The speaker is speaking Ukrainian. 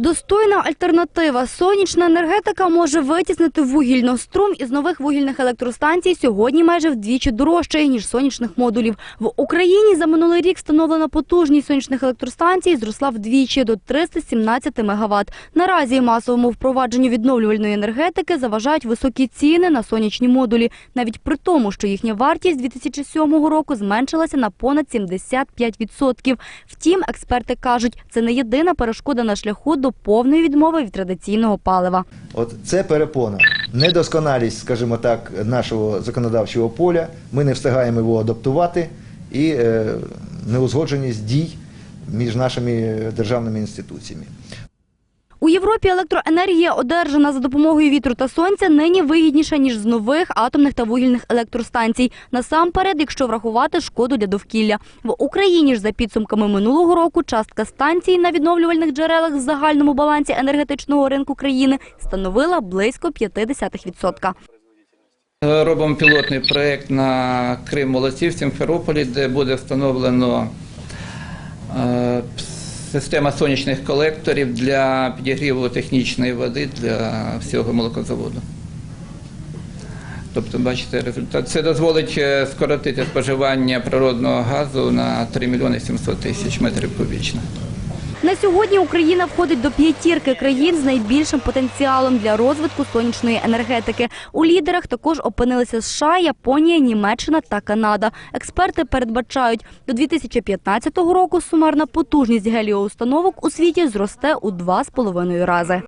Достойна альтернатива. Сонячна енергетика може витіснити вугільно. Струм із нових вугільних електростанцій сьогодні майже вдвічі дорожчий, ніж сонячних модулів. В Україні за минулий рік встановлена потужність сонячних електростанцій зросла вдвічі до 317 МВт. Наразі масовому впровадженню відновлювальної енергетики заважають високі ціни на сонячні модулі, навіть при тому, що їхня вартість 2007 року зменшилася на понад 75%. Втім, експерти кажуть, це не єдина перешкода на шляху до повної відмови від традиційного палива. От це перепона. Недосконалість, скажімо так, нашого законодавчого поля. Ми не встигаємо його адаптувати і е, неузгодженість дій між нашими державними інституціями. У Європі електроенергія, одержана за допомогою вітру та сонця, нині вигідніша, ніж з нових атомних та вугільних електростанцій. Насамперед, якщо врахувати шкоду для довкілля. В Україні ж за підсумками минулого року частка станцій на відновлювальних джерелах в загальному балансі енергетичного ринку країни становила близько 0,5%. Робимо пілотний проєкт на Крим Молодці в Сімферополі, де буде встановлено е, система сонячних колекторів для підігріву технічної води для всього молокозаводу. Тобто, бачите, результат. Це дозволить е, скоротити споживання природного газу на 3 мільйони 700 тисяч метрів кубічних. На сьогодні Україна входить до п'ятірки країн з найбільшим потенціалом для розвитку сонячної енергетики. У лідерах також опинилися США, Японія, Німеччина та Канада. Експерти передбачають, до 2015 року сумарна потужність геліоустановок у світі зросте у 2,5 рази.